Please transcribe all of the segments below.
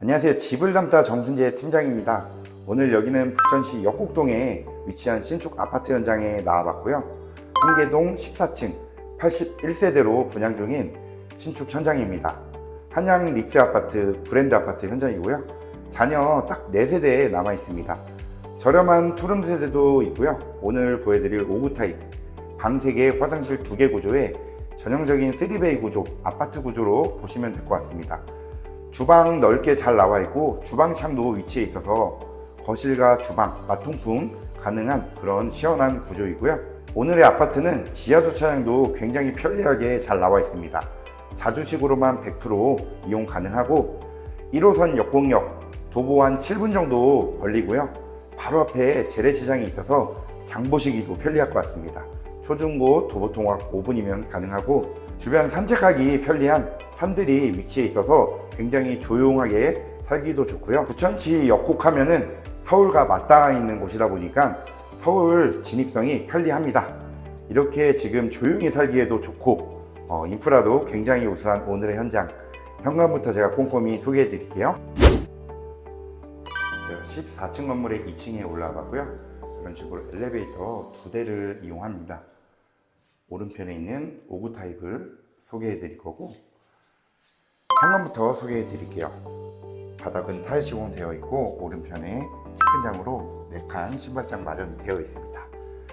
안녕하세요. 집을 담다 정순재 팀장입니다. 오늘 여기는 부천시 역곡동에 위치한 신축 아파트 현장에 나와봤고요. 한계동 14층 81세대로 분양 중인 신축 현장입니다. 한양 릭스 아파트 브랜드 아파트 현장이고요. 자녀 딱 4세대 남아 있습니다. 저렴한 투룸 세대도 있고요. 오늘 보여드릴 5구 타입 방 3개, 화장실 2개 구조의 전형적인 3베이 구조, 아파트 구조로 보시면 될 것 같습니다. 주방 넓게 잘 나와 있고 주방 창도 위치해 있어서 거실과 주방, 맞통풍 가능한 그런 시원한 구조이고요. 오늘의 아파트는 지하 주차장도 굉장히 편리하게 잘 나와 있습니다. 자주식으로만 100% 이용 가능하고 1호선 역공역 도보 한 7분 정도 걸리고요. 바로 앞에 재래시장이 있어서 장 보시기도 편리할 것 같습니다. 초중고 도보 통학 5분이면 가능하고 주변 산책하기 편리한 산들이 위치해 있어서 굉장히 조용하게 살기도 좋고요. 부천시 역곡하면은 서울과 맞닿아 있는 곳이다 보니까 서울 진입성이 편리합니다. 이렇게 지금 조용히 살기에도 좋고 어, 인프라도 굉장히 우수한 오늘의 현장 현관부터 제가 꼼꼼히 소개해 드릴게요. 14층 건물의 2층에 올라와 봤고요. 이런 식으로 엘리베이터 두 대를 이용합니다. 오른편에 있는 5구 타입을 소개해 드릴 거고 현관부터 소개해 드릴게요. 바닥은 타일 시공되어 있고 오른편에 측근장으로 4칸 신발장 마련되어 있습니다.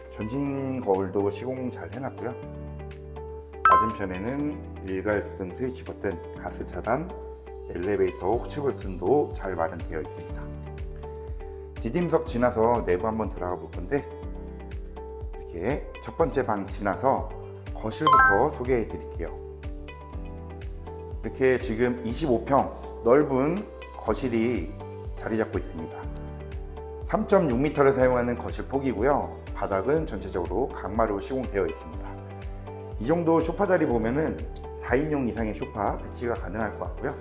전진 거울도 시공 잘 해놨고요. 맞은편에는 일괄 등 스위치 버튼, 가스 차단, 엘리베이터 호치 버튼도 잘 마련되어 있습니다. 디딤석 지나서 내부 한번 들어가 볼 건데 이렇게 첫 번째 방 지나서 거실부터 소개해 드릴게요. 이렇게 지금 25평 넓은 거실이 자리 잡고 있습니다. 3.6m를 사용하는 거실 폭이고요. 바닥은 전체적으로 강마루 시공되어 있습니다. 이 정도 소파 자리 보면은 4인용 이상의 소파 배치가 가능할 것 같고요.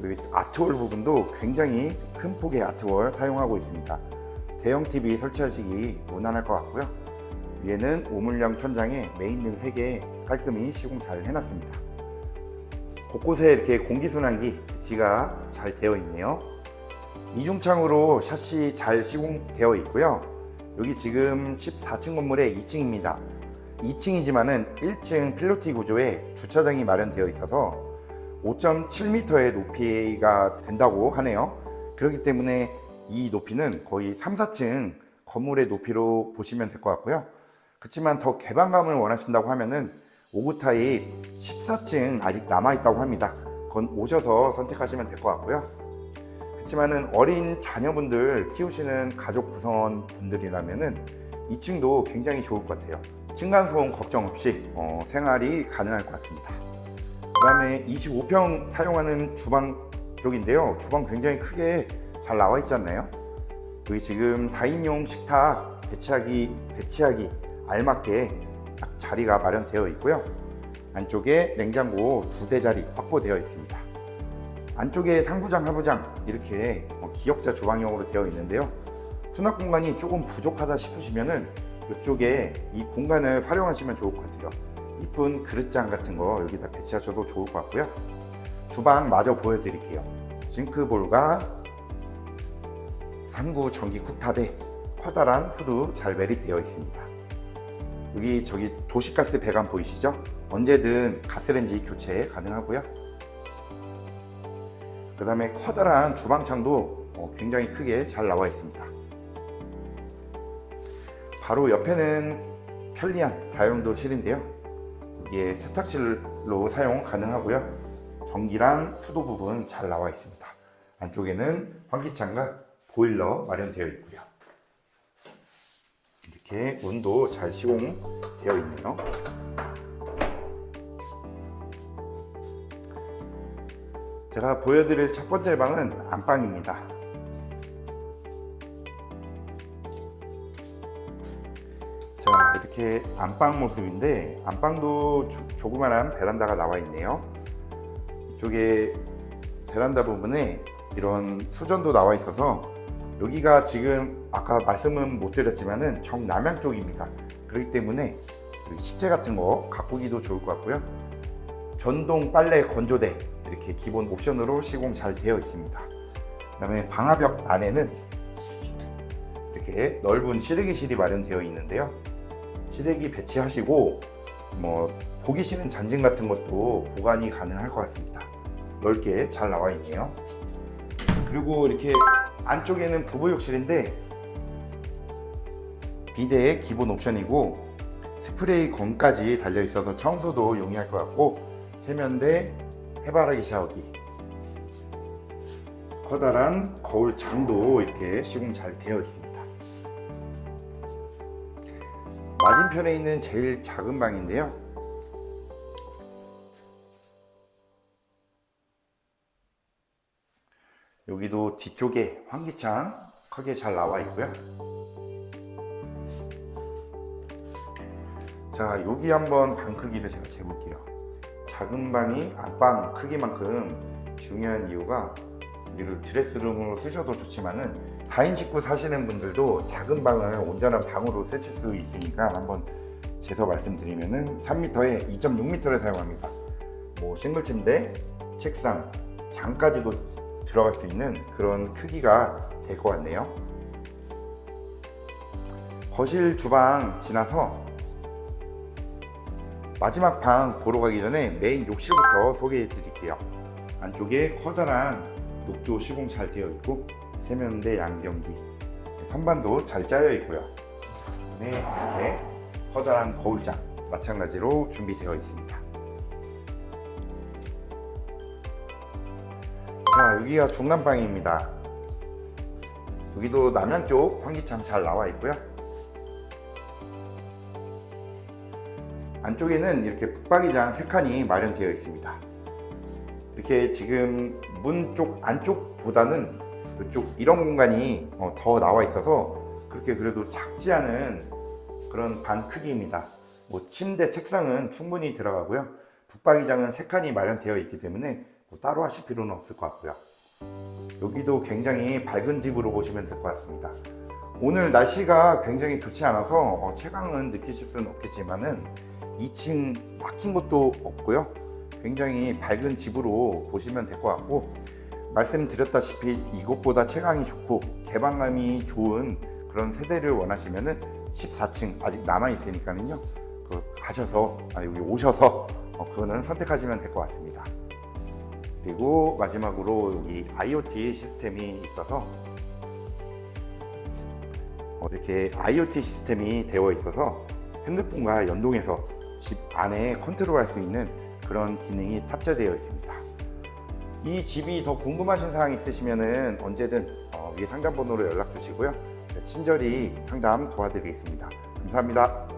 그리고 아트월 부분도 굉장히 큰 폭의 아트월 사용하고 있습니다. 대형 TV 설치하시기 무난할 것 같고요. 위에는 오물형 천장에 메인 등 3개 깔끔히 시공 잘 해놨습니다. 곳곳에 이렇게 공기순환기 배치가 잘 되어 있네요. 이중창으로 샷시 잘 시공되어 있고요. 여기 지금 14층 건물의 2층입니다. 2층이지만은 1층 필로티 구조에 주차장이 마련되어 있어서 5.7m의 높이가 된다고 하네요. 그렇기 때문에 이 높이는 거의 3, 4층 건물의 높이로 보시면 될 것 같고요. 그렇지만 더 개방감을 원하신다고 하면은 5구 타입 14층 아직 남아 있다고 합니다. 그건 오셔서 선택하시면 될 것 같고요. 그렇지만은 어린 자녀분들 키우시는 가족 구성원 분들이라면은 2층도 굉장히 좋을 것 같아요. 층간소음 걱정 없이 어, 생활이 가능할 것 같습니다. 그 다음에 25평 사용하는 주방 쪽인데요. 주방 굉장히 크게 잘 나와 있지 않나요? 여기 지금 4인용 식탁 배치하기, 배치하기 알맞게 딱 자리가 마련되어 있고요. 안쪽에 냉장고 두 대 자리 확보되어 있습니다. 안쪽에 상부장, 하부장 이렇게 어, 기역자 주방용으로 되어 있는데요. 수납 공간이 조금 부족하다 싶으시면은 이쪽에 이 공간을 활용하시면 좋을 것 같아요. 이쁜 그릇장 같은 거 여기다 배치하셔도 좋을 것 같고요. 주방 마저 보여드릴게요. 싱크볼과 3구 전기 쿡탑에 커다란 후드 잘 매립되어 있습니다. 여기 저기 도시가스 배관 보이시죠? 언제든 가스레인지 교체 가능하고요. 그 다음에 커다란 주방창도 어, 굉장히 크게 잘 나와 있습니다. 바로 옆에는 편리한 다용도실인데요. 이게 세탁실로 사용 가능하고요. 전기랑 수도 부분 잘 나와 있습니다. 안쪽에는 환기창과 보일러 마련되어 있고요. 이렇게 문도 잘 시공되어 있네요. 제가 보여드릴 첫 번째 방은 안방입니다. 자, 이렇게 안방 모습인데 안방도 조, 조그만한 베란다가 나와 있네요. 이쪽에 베란다 부분에 이런 수전도 나와 있어서 여기가 지금 아까 말씀은 못 드렸지만은 정남향 쪽입니다. 그렇기 때문에 식재 같은 거 가꾸기도 좋을 것 같고요. 전동 빨래 건조대 이렇게 기본 옵션으로 시공 잘 되어 있습니다. 그다음에 방화벽 안에는 이렇게 넓은 실외기실이 마련되어 있는데요. 실외기 배치하시고 뭐 보기 싫은 잔증 같은 것도 보관이 가능할 것 같습니다. 넓게 잘 나와 있네요. 그리고 이렇게 안쪽에는 부부욕실인데 비데의 기본 옵션이고 스프레이 건까지 달려 있어서 청소도 용이할 것 같고 세면대, 해바라기 샤워기, 커다란 거울 장도 이렇게 시공 잘 되어 있습니다. 맞은편에 있는 제일 작은 방인데요. 여기도 뒤쪽에 환기창 크게 잘 나와 있고요. 자, 여기 한번 방 크기를 제가 재볼게요. 작은 방이 안방 크기만큼 중요한 이유가 우리를 드레스룸으로 쓰셔도 좋지만은 4인 식구 사시는 분들도 작은 방을 온전한 방으로 쓰실 수 있으니까 한번 재서 말씀드리면은 3m에 2.6m를 사용합니다. 뭐 싱글 침대, 책상, 장까지도 들어갈 수 있는 그런 크기가 될 것 같네요. 거실 주방 지나서 마지막 방 보러 가기 전에 메인 욕실부터 소개해 드릴게요. 안쪽에 커다란 녹조 시공 잘 되어 있고 세면대 양변기 선반도 잘 짜여 있고요. 네, 이렇게 커다란 거울장 마찬가지로 준비되어 있습니다. 자, 여기가 중간방입니다. 여기도 남양 쪽 환기창 잘 나와 있고요. 안쪽에는 이렇게 붙박이장 세 칸이 마련되어 있습니다. 이렇게 지금 문 쪽 안쪽보다는 이쪽 이런 공간이 어, 더 나와 있어서 그렇게 그래도 작지 않은 그런 반 크기입니다. 뭐 침대, 책상은 충분히 들어가고요. 붙박이장은 세 칸이 마련되어 있기 때문에 뭐 따로 하실 필요는 없을 것 같고요. 여기도 굉장히 밝은 집으로 보시면 될 것 같습니다. 오늘 날씨가 굉장히 좋지 않아서 어, 채광은 느끼실 수는 없겠지만은 2층 막힌 것도 없고요. 굉장히 밝은 집으로 보시면 될 것 같고 말씀드렸다시피 이것보다 채광이 좋고 개방감이 좋은 그런 세대를 원하시면은 14층 아직 남아 있으니까는요. 그 가셔서 아, 여기 오셔서 어, 그거는 선택하시면 될 것 같습니다. 그리고 마지막으로 여기 IoT 시스템이 있어서 어, 이렇게 IoT 시스템이 되어 있어서 핸드폰과 연동해서 집 안에 컨트롤할 수 있는 그런 기능이 탑재되어 있습니다. 이 집이 더 궁금하신 사항 있으시면 언제든 어, 위에 상담 번호로 연락 주시고요. 친절히 상담 도와드리겠습니다. 감사합니다.